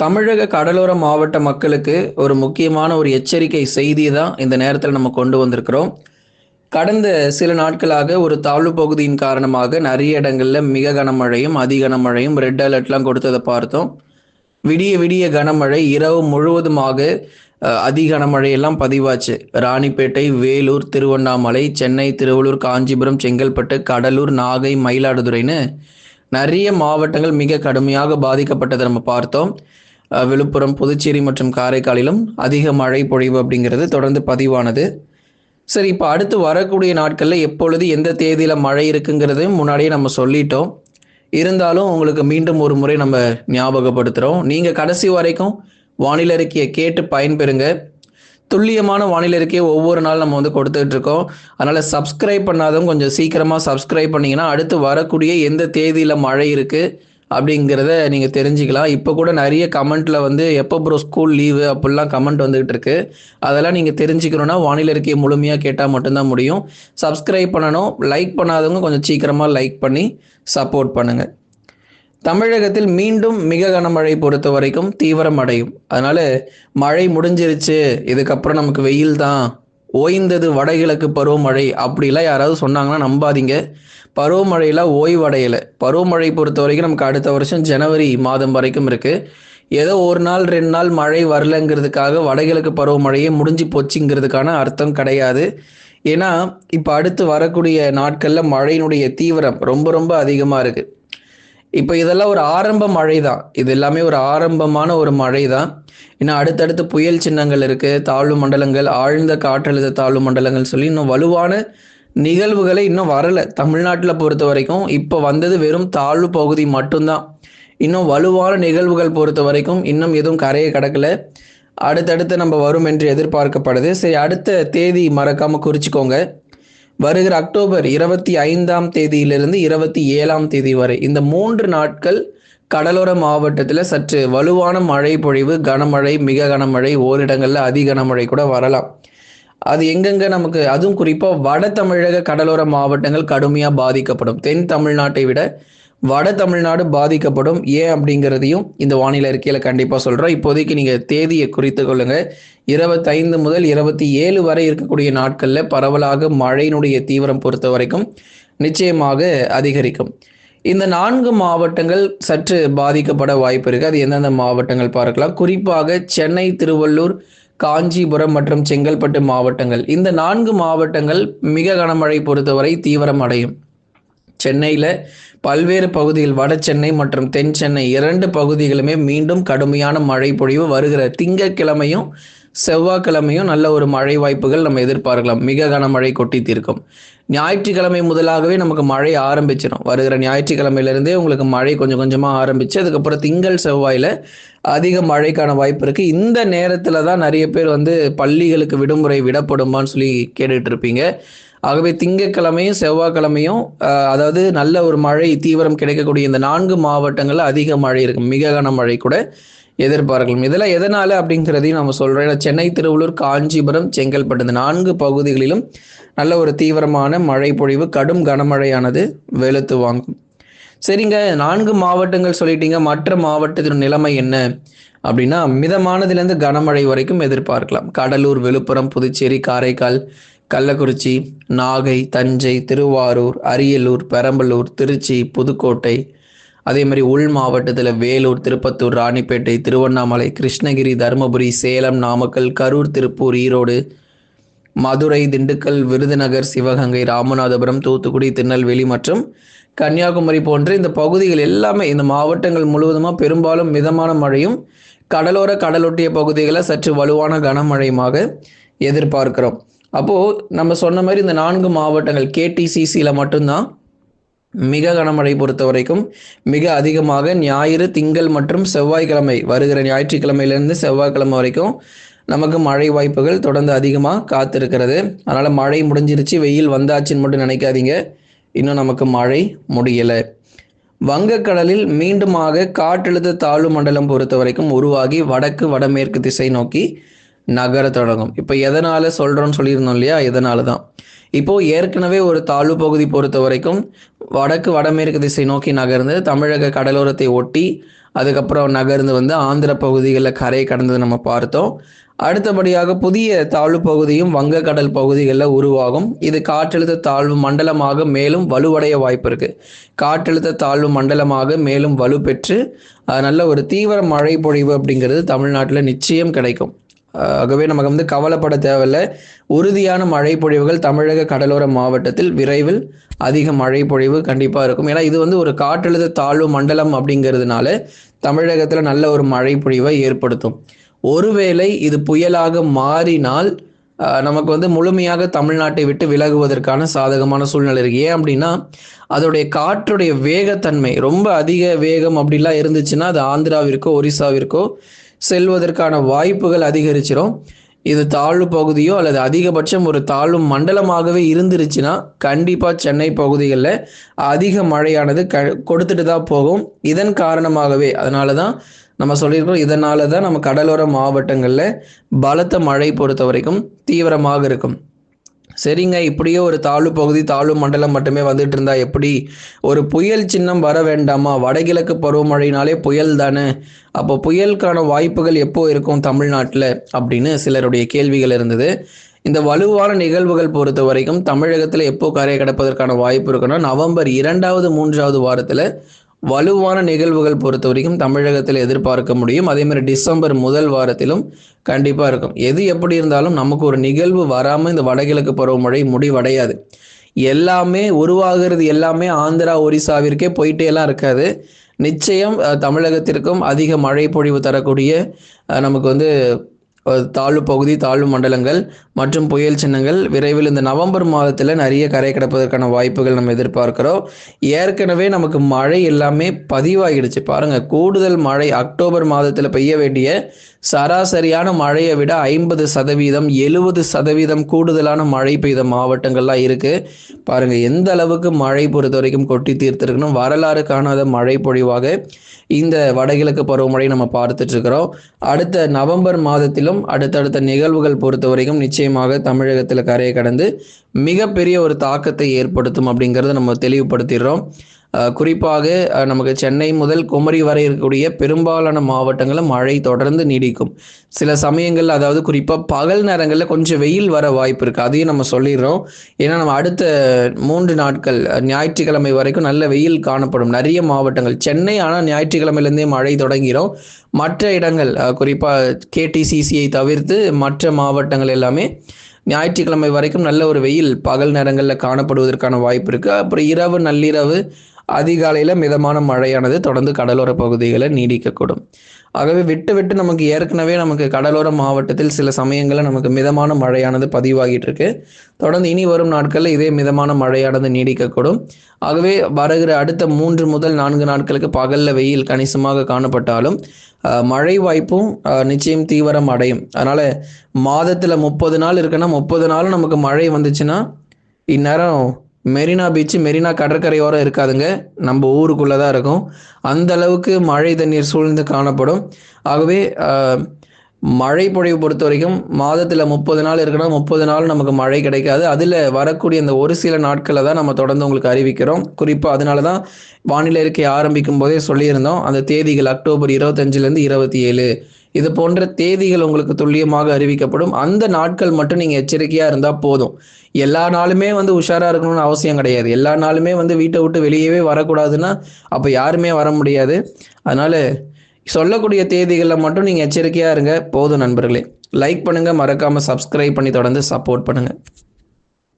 தமிழக கடலோர மாவட்ட மக்களுக்கு ஒரு முக்கியமான ஒரு எச்சரிக்கை செய்தி தான் இந்த நேரத்தில் நம்ம கொண்டு வந்திருக்கிறோம். கடந்த சில நாட்களாக ஒரு தாழ்வு பகுதியின் காரணமாக நிறைய இடங்களில் மிக கனமழையும் அதி கனமழையும் ரெட் அலர்ட்லாம் கொடுத்ததை பார்த்தோம். விடிய விடிய கனமழை இரவு முழுவதுமாக அதி கனமழையெல்லாம் பதிவாச்சு. ராணிப்பேட்டை வேலூர் திருவண்ணாமலை சென்னை திருவள்ளூர் காஞ்சிபுரம் செங்கல்பட்டு கடலூர் நாகை மயிலாடுதுறைன்னு நிறைய மாவட்டங்கள் மிக கடுமையாக பாதிக்கப்பட்டதை நம்ம பார்த்தோம். விழுப்புரம் புதுச்சேரி மற்றும் காரைக்காலிலும் அதிக மழை பொழிவு அப்படிங்கிறது தொடர்ந்து பதிவானது. சரி இப்போ அடுத்து வரக்கூடிய நாட்களில் எப்பொழுது எந்த தேதியில் மழை இருக்குங்கிறதையும் முன்னாடியே நம்ம சொல்லிட்டோம். இருந்தாலும் உங்களுக்கு மீண்டும் ஒரு முறை நம்ம ஞாபகப்படுத்துகிறோம் நீங்கள் கடைசி வரைக்கும் வானிலை அறிக்கையை கேட்டு பயன்பெறுங்க. துல்லியமான வானிலை அறிக்கையை ஒவ்வொரு நாள் நம்ம வந்து கொடுத்துட்டு இருக்கோம். அதனால சப்ஸ்கிரைப் பண்ணாதவங்க கொஞ்சம் சீக்கிரமாக சப்ஸ்கிரைப் பண்ணீங்கன்னா அடுத்து வரக்கூடிய எந்த தேதியில் மழை இருக்கு அப்படிங்கிறத நீங்கள் தெரிஞ்சுக்கலாம். இப்போ கூட நிறைய கமெண்ட்ல வந்து எப்போ ப்ரோ ஸ்கூல் லீவு அப்படிலாம் கமெண்ட் வந்துகிட்டு இருக்கு. அதெல்லாம் நீங்கள் தெரிஞ்சுக்கணும்னா வானிலை இருக்கே முழுமையாக கேட்டால் மட்டும்தான் முடியும். சப்ஸ்கிரைப் பண்ணணும். லைக் பண்ணாதவங்க கொஞ்சம் சீக்கிரமாக லைக் பண்ணி சப்போர்ட் பண்ணுங்க. தமிழகத்தில் மீண்டும் மிக கனமழை பொறுத்த வரைக்கும் தீவிரம் அடையும். அதனால மழை முடிஞ்சிருச்சு. இதுக்கப்புறம் நமக்கு வெயில் தான். ஓய்ந்தது வடகிழக்கு பருவமழை அப்படிலாம் யாராவது சொன்னாங்கன்னா நம்பாதீங்க. பருவமழையெல்லாம் ஓய்வடையலை. பருவமழை பொறுத்த வரைக்கும் நமக்கு அடுத்த வருஷம் ஜனவரி மாதம் வரைக்கும் இருக்குது ஏதோ ஒரு நாள் ரெண்டு நாள் மழை வரலங்கிறதுக்காக வடகிழக்கு பருவமழையே முடிஞ்சு போச்சுங்கிறதுக்கான அர்த்தம் கிடையாது. ஏன்னா இப்போ அடுத்து வரக்கூடிய நாட்களில் மழையினுடைய தீவிரம் ரொம்ப ரொம்ப அதிகமாக இருக்குது இப்போ இதெல்லாம் ஒரு ஆரம்ப மழை தான் இது எல்லாமே ஒரு ஆரம்பமான ஒரு மழை தான் ஏன்னா அடுத்தடுத்து புயல் சின்னங்கள் இருக்குது தாழ்வு மண்டலங்கள் ஆழ்ந்த காற்றழுத்த தாழ்வு மண்டலங்கள் சொல்லி இன்னும் வலுவான நிகழ்வுகளை இன்னும் வரல. தமிழ்நாட்டில் பொறுத்த வரைக்கும் இப்போ வந்தது வெறும் தாழ்வு பகுதி மட்டும்தான். இன்னும் வலுவான நிகழ்வுகள் பொறுத்த வரைக்கும் இன்னும் எதுவும் கரையை கடக்கல. அடுத்தடுத்து நம்ம வரும் என்று எதிர்பார்க்கப்படுது. சரி அடுத்த தேதி மறக்காம குறிச்சுக்கோங்க. வருகிற அக்டோபர் இருபத்தி ஐந்தாம் தேதியிலிருந்து இருபத்தி ஏழாம் தேதி வரை இந்த மூன்று நாட்கள் கடலோர மாவட்டத்தில் சற்று வலுவான மழை பொழிவு கனமழை மிக கனமழை ஓரிடங்களில் அதி கனமழை கூட வரலாம். அது எங்கெங்க நமக்கு அதுவும் குறிப்பாக வட தமிழக கடலோர மாவட்டங்கள் கடுமையாக பாதிக்கப்படும். தென் தமிழ்நாட்டை விட வட தமிழ்நாடு பாதிக்கப்படும். ஏன் அப்படிங்கிறதையும் இந்த வானிலை அறிக்கையில் கண்டிப்பாக சொல்கிறோம் இப்போதைக்கு நீங்கள் தேதியை குறித்து கொள்ளுங்க. இருபத்தைந்து முதல் இருபத்தி ஏழு வரை இருக்கக்கூடிய நாட்களில் பரவலாக மழையினுடைய தீவிரம் பொறுத்த வரைக்கும் நிச்சயமாக அதிகரிக்கும். இந்த நான்கு மாவட்டங்கள் சற்று பாதிக்கப்பட வாய்ப்பு இருக்கு. அது எந்தெந்த மாவட்டங்கள் பார்க்கலாம். குறிப்பாக சென்னை திருவள்ளூர் காஞ்சிபுரம் மற்றும் செங்கல்பட்டு மாவட்டங்கள். இந்த நான்கு மாவட்டங்கள் மிக கனமழை பொறுத்தவரை தீவிரம் அடையும். சென்னையில் பல்வேறு பகுதிகள் வட சென்னை மற்றும் தென் சென்னை இரண்டு பகுதிகளுமே மீண்டும் கடுமையான மழை பொழிவு வருகிற திங்கட்கிழமையும் செவ்வாய்க்கிழமையும் நல்ல ஒரு மழை வாய்ப்புகள் நம்ம எதிர்பார்க்கலாம். மிக கனமழை கொட்டி தீர்க்கும். ஞாயிற்றுக்கிழமை முதலாகவே நமக்கு மழை ஆரம்பிச்சிடும் வருகிற ஞாயிற்றுக்கிழமையிலிருந்தே உங்களுக்கு மழை கொஞ்சம் கொஞ்சமாக ஆரம்பிச்சு அதுக்கப்புறம் திங்கள் செவ்வாயில் அதிக மழைக்கான வாய்ப்பு இருக்கு. இந்த நேரத்தில் தான் நிறைய பேர் வந்து பள்ளிகளுக்கு விடுமுறை விடப்படுமான்னு சொல்லி கேட்டுட்டு இருப்பீங்க. ஆகவே திங்கக்கிழமையும் செவ்வாய்க்கிழமையும் அதாவது நல்ல ஒரு மழை தீவிரம் கிடைக்கக்கூடிய இந்த நான்கு மாவட்டங்களில் அதிக மழை இருக்கும். மிக கனமழை கூட. எதிர்பார்க்கலாம். இதெல்லாம் எதனால அப்படிங்கிறதையும் நம்ம சொல்றோம். ஏன்னா சென்னை திருவள்ளூர் காஞ்சிபுரம் செங்கல்பட்டு இந்த நான்கு பகுதிகளிலும் நல்ல ஒரு தீவிரமான மழை பொழிவு கடும் கனமழையானது வெளுத்து வாங்கும். சரிங்க நான்கு மாவட்டங்கள் சொல்லிட்டீங்க. மற்ற மாவட்டத்தின் நிலைமை என்ன? அப்படின்னா மிதமானதுலேருந்து கனமழை வரைக்கும் எதிர்பார்க்கலாம். கடலூர் விழுப்புரம் புதுச்சேரி காரைக்கால் கள்ளக்குறிச்சி நாகை தஞ்சை திருவாரூர் அரியலூர் பெரம்பலூர் திருச்சி புதுக்கோட்டை அதே மாதிரி உள் மாவட்டத்தில் வேலூர் திருப்பத்தூர் ராணிப்பேட்டை திருவண்ணாமலை கிருஷ்ணகிரி தருமபுரி சேலம் நாமக்கல் கரூர் திருப்பூர் ஈரோடு மதுரை திண்டுக்கல் விருதுநகர் சிவகங்கை ராமநாதபுரம் தூத்துக்குடி திருநெல்வேலி மற்றும் கன்னியாகுமரி போன்ற இந்த பகுதிகள் எல்லாமே இந்த மாவட்டங்கள் முழுவதுமாக பெரும்பாலும் மிதமான மழையும் கடலோர கடலொட்டிய பகுதிகளை சற்று வலுவான கனமழையுமாக எதிர்பார்க்கிறோம். அப்போது நம்ம சொன்ன மாதிரி இந்த நான்கு மாவட்டங்கள் கேடிசிசியில் மட்டும்தான் மிக கனமழை பொறுத்த வரைக்கும் மிக அதிகமாக ஞாயிறு திங்கள் மற்றும் செவ்வாய்க்கிழமை வருகிற ஞாயிற்றுக்கிழமையிலிருந்து செவ்வாய்க்கிழமை வரைக்கும் நமக்கு மழை வாய்ப்புகள் தொடர்ந்து அதிகமாக காத்திருக்கிறது. அதனால் மழை முடிஞ்சிருச்சு வெயில் வந்தாச்சுன்னு மட்டும் நினைக்காதீங்க. இன்னும் நமக்கு மழை முடியலை. வங்கக்கடலில் மீண்டுமாக காற்றழுத்த தாழ்வு மண்டலம் பொறுத்த வரைக்கும் உருவாகி வடக்கு வடமேற்கு திசை நோக்கி நகர தொடங்கும். இப்போ எதனால் சொல்கிறோன்னு சொல்லியிருந்தோம் இல்லையா? இதனால தான் இப்போ ஏற்கனவே ஒரு தாழ்வு பகுதி பொறுத்த வரைக்கும் வடக்கு வடமேற்கு திசை நோக்கி நகர்ந்து தமிழக கடலோரத்தை ஒட்டி அதுக்கப்புறம் நகர்ந்து வந்து ஆந்திர பகுதிகளில் கரை கடந்தது நம்ம பார்த்தோம். அடுத்தபடியாக புதிய தாழ்வு பகுதியும் வங்கக்கடல் பகுதிகளில் உருவாகும். இது காற்றழுத்த தாழ்வு மண்டலமாக மேலும் வலுவடைய வாய்ப்பு இருக்கு. காற்றழுத்த தாழ்வு மண்டலமாக மேலும் வலுப்பெற்று அஹ், நல்ல ஒரு தீவிர மழை பொழிவு அப்படிங்கிறது தமிழ்நாட்டில் நிச்சயம் கிடைக்கும். ஆகவே நமக்கு வந்து கவலைப்பட தேவையில்ல. உறுதியான மழை பொழிவுகள் தமிழக கடலோர மாவட்டத்தில் விரைவில் அதிக மழை பொழிவு கண்டிப்பாக இருக்கும். ஏன்னா இது வந்து ஒரு காற்றழுத்த தாழ்வு மண்டலம் அப்படிங்கிறதுனால தமிழகத்தில் நல்ல ஒரு மழை பொழிவை ஏற்படுத்தும். ஒருவேளை இது புயலாக மாறினால் நமக்கு வந்து முழுமையாக தமிழ்நாட்டை விட்டு விலகுவதற்கான சாதகமான சூழ்நிலை இருக்கு. ஏன் அப்படின்னா அதோடைய காற்றுடைய வேகத்தன்மை ரொம்ப அதிக வேகம் அப்படிலாம் இருந்துச்சுன்னா அது ஆந்திராவிற்கோ ஒரிசாவிற்கோ செல்வதற்கான வாய்ப்புகள் அதிகரிச்சிடும் இது தாழ்வு பகுதியோ அல்லது அதிகபட்சம் ஒரு தாழ்வு மண்டலமாகவே இருந்துருச்சுன்னா கண்டிப்பாக சென்னை பகுதிகளில் அதிக மழையானது க கொடுத்துட்டு தான் போகும். இதன் காரணமாகவே அதனால தான் நம்ம சொல்லியிருக்கோம் இதனால தான் நம்ம கடலோர மாவட்டங்களில் பலத்த மழை பொறுத்த வரைக்கும் தீவிரமாக இருக்கும். சரிங்க இப்படியே ஒரு தாழ்வு பகுதி தாழ்வு மண்டலம் மட்டுமே வந்துட்டு இருந்தா எப்படி? ஒரு புயல் சின்னம் வர வேண்டாமா? வடகிழக்கு பருவமழைனாலே புயல் தானே. அப்போ புயலுக்கான வாய்ப்புகள் எப்போ இருக்கும் தமிழ்நாட்டில்? அப்படின்னு சிலருடைய கேள்விகள் இருந்தது. இந்த வலுவான நிகழ்வுகள் பொறுத்த வரைக்கும் தமிழகத்தில் எப்போ கரையை கடப்பதற்கான வாய்ப்பு இருக்குன்னா நவம்பர் இரண்டாவது மூன்றாவது வாரத்தில் வலுவான நிகழ்வுகள் பொறுத்த வரைக்கும் தமிழகத்தில் எதிர்பார்க்க முடியும். அதே மாதிரி டிசம்பர் முதல் வாரத்திலும் கண்டிப்பாக இருக்கும். எது எப்படி இருந்தாலும் நமக்கு ஒரு நிகழ்வு வராமல் இந்த வடகிழக்கு பருவமழை முடிவடையாது. எல்லாமே உருவாகிறது எல்லாமே ஆந்திரா ஒரிசாவிற்கே போயிட்டே எல்லாம் இருக்காது. நிச்சயம் தமிழகத்திற்கும் அதிக மழை பொழிவு தரக்கூடிய நமக்கு வந்து தாழ்வு பகுதி தாழ்வு மண்டலங்கள் மற்றும் புயல் சின்னங்கள் விரைவில் இந்த நவம்பர் மாதத்தில் நிறைய கரை கடப்பதற்கான வாய்ப்புகள் நம்ம எதிர்பார்க்கிறோம். ஏற்கனவே நமக்கு மழை எல்லாமே பதிவாகிடுச்சு. பாருங்க கூடுதல் மழை அக்டோபர் மாதத்தில் பெய்ய வேண்டிய சராசரியான மழையை விட ஐம்பது சதவீதம் எழுபது சதவீதம் கூடுதலான மழை பெய்த மாவட்டங்கள்லாம் இருக்கு. பாருங்க எந்த அளவுக்கு மழை பொறுத்த வரைக்கும் கொட்டி தீர்த்திருக்கணும் வரலாறு காணாத மழை பொழிவாக இந்த வடகிழக்கு பருவமழை நம்ம பார்த்துட்டு இருக்கிறோம். அடுத்த நவம்பர் மாதத்திலும் அடுத்தடுத்த நிகழ்வுகள் பொறுத்த வரைக்கும் நிச்சயமாக தமிழகத்தில் கரையை கடந்து மிகப்பெரிய ஒரு தாக்கத்தை ஏற்படுத்தும் அப்படிங்கிறத நம்ம தெளிவுபடுத்திடுறோம். குறிப்பாக நமக்கு சென்னை முதல் குமரி வரை இருக்கக்கூடிய பெரும்பாலான மாவட்டங்களில் மழை தொடர்ந்து நீடிக்கும். சில சமயங்கள் அதாவது குறிப்பாக பகல் நேரங்களில் கொஞ்சம் வெயில் வர வாய்ப்பு இருக்குது அதையும் நம்ம சொல்லிடுறோம். ஏன்னா நம்ம அடுத்த மூன்று நாட்கள் ஞாயிற்றுக்கிழமை வரைக்கும் நல்ல வெயில் காணப்படும். நிறைய மாவட்டங்கள் சென்னை ஆனால் ஞாயிற்றுக்கிழமையிலேருந்தே மழை தொடங்கிடும் மற்ற இடங்கள் குறிப்பாக கேடிசிசியை தவிர்த்து மற்ற மாவட்டங்கள் எல்லாமே ஞாயிற்றுக்கிழமை வரைக்கும் நல்ல ஒரு வெயில் பகல் நேரங்களில் காணப்படுவதற்கான வாய்ப்பு இருக்குது அப்புறம் இரவு நள்ளிரவு அதிகாலையில் மிதமான மழையானது தொடர்ந்து கடலோர பகுதிகளை நீடிக்கக்கூடும். ஆகவே விட்டு விட்டு நமக்கு ஏற்கனவே நமக்கு கடலோர மாவட்டத்தில் சில சமயங்களில் நமக்கு மிதமான மழையானது பதிவாகிட்டு இருக்கு தொடர்ந்து இனி வரும் நாட்களில் இதே மிதமான மழையானது நீடிக்கக்கூடும். ஆகவே வருகிற அடுத்த மூன்று முதல் நான்கு நாட்களுக்கு பகலில் வெயில் கணிசமாக காணப்பட்டாலும் மழை வாய்ப்பும் நிச்சயம் தீவிரம் அடையும். அதனால மாதத்தில் முப்பது நாள் இருக்குன்னா முப்பது நாளும் நமக்கு மழை வந்துச்சுன்னா இந்நேரம் மெரினா பீச் மெரினா கடற்கரையோரம் இருக்காதுங்க. நம்ம ஊருக்குள்ளே தான் இருக்கும். அந்த அளவுக்கு மழை தண்ணீர் சூழ்ந்து காணப்படும். ஆகவே மழை பொழிவு பொறுத்த வரைக்கும் மாதத்தில் முப்பது நாள் இருக்கணும். முப்பது நாள் நமக்கு மழை கிடைக்காது. அதில் வரக்கூடிய அந்த ஒரு சில நாட்களை தான் நம்ம தொடர்ந்து உங்களுக்கு அறிவிக்கிறோம். குறிப்பாக அதனால தான் வானிலை இருக்கை ஆரம்பிக்கும் போதே சொல்லியிருந்தோம். அந்த தேதிகள் அக்டோபர் இருபத்தஞ்சிலேருந்து இருபத்தி ஏழு இது போன்ற தேதிகள் உங்களுக்கு துல்லியமாக அறிவிக்கப்படும். அந்த நாட்கள் மட்டும் நீங்கள் எச்சரிக்கையாக இருந்தால் போதும். எல்லா நாளுமே வந்து உஷாராக இருக்கணும்னு அவசியம் கிடையாது. எல்லா நாளுமே வந்து வீட்டை விட்டு வெளியவே வரக்கூடாதுன்னா அப்போ யாருமே வர முடியாது. அதனால சொல்லக்கூடிய தேதிகளில் மட்டும் நீங்கள் எச்சரிக்கையாக இருங்க. போதும் நண்பர்களே. லைக் பண்ணுங்கள் மறக்காமல் சப்ஸ்கிரைப் பண்ணி தொடர்ந்து சப்போர்ட் பண்ணுங்கள்